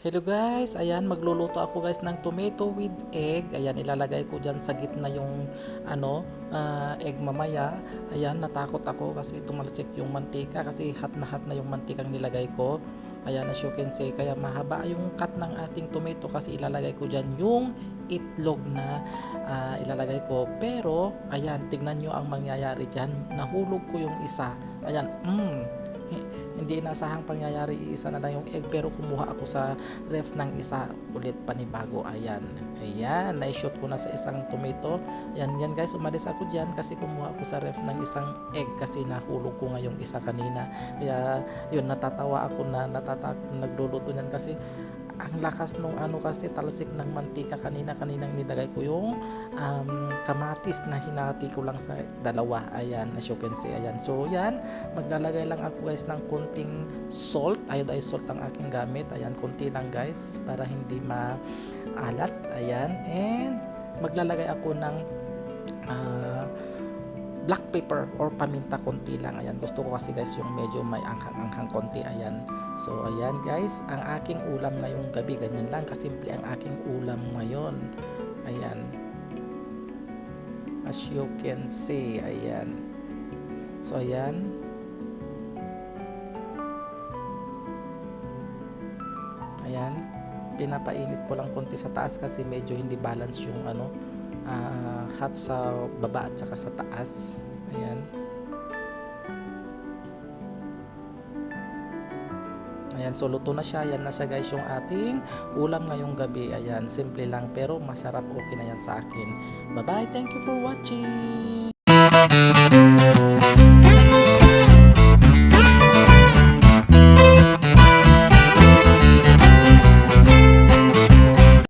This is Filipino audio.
Hello guys, ayan magluluto ako guys ng tomato with egg. Ayan ilalagay ko diyan sa gitna yung ano ah, egg mamaya. Ayan natakot ako kasi tumalsik yung mantika kasi hot na hot na yung mantikang nilagay ko. Ayan as you can see kaya mahaba yung cut ng ating tomato kasi ilalagay ko diyan yung itlog na ah, ilalagay ko. Pero ayan tignan nyo ang mangyayari diyan. Nahulog ko yung isa. Ayan, mm, hindi inasahang pangyayari isa na lang yung egg pero kumuha ako sa ref ng isa ulit panibago. Ayan. Ayan. Na-shoot ko na sa isang tomato. Ayan yan guys. Umalis ako dyan kasi kumuha ako sa ref ng isang egg kasi nahulog ko nga yung isa kanina. Kaya yun natatawa ako na natatakot na nagluluto niyan kasi ang lakas nung ano kasi talsik ng mantika kanina kaninang nilagay ko yung um, kamatis na hinati ko lang sa dalawa. Ayan as you can see ayan. So yan. Maglalagay lang ako guys ng kunting salt. Iodized salt ang aking gamit. Ayan kunti lang guys para hindi maalat. Ayan and maglalagay ako ng ah, black pepper or paminta konti lang. Ayan gusto ko kasi guys yung medyo may anghang-anghang konti. Ayan. So ayan guys ang aking ulam ngayong gabi ganyan lang kasimple ang aking ulam ngayon. Ayan. As you can see ayan. So ayan. Ayan. Pinapainit ko lang konti sa taas kasi medyo hindi balance yung ano ah, hot sa baba at saka sa taas ayan Ayan, so luto na siya. Yan na siya guys yung ating ulam ngayong gabi. Ayan, simple lang pero masarap. Okay na yan sa akin. Bye-bye. Thank you for watching.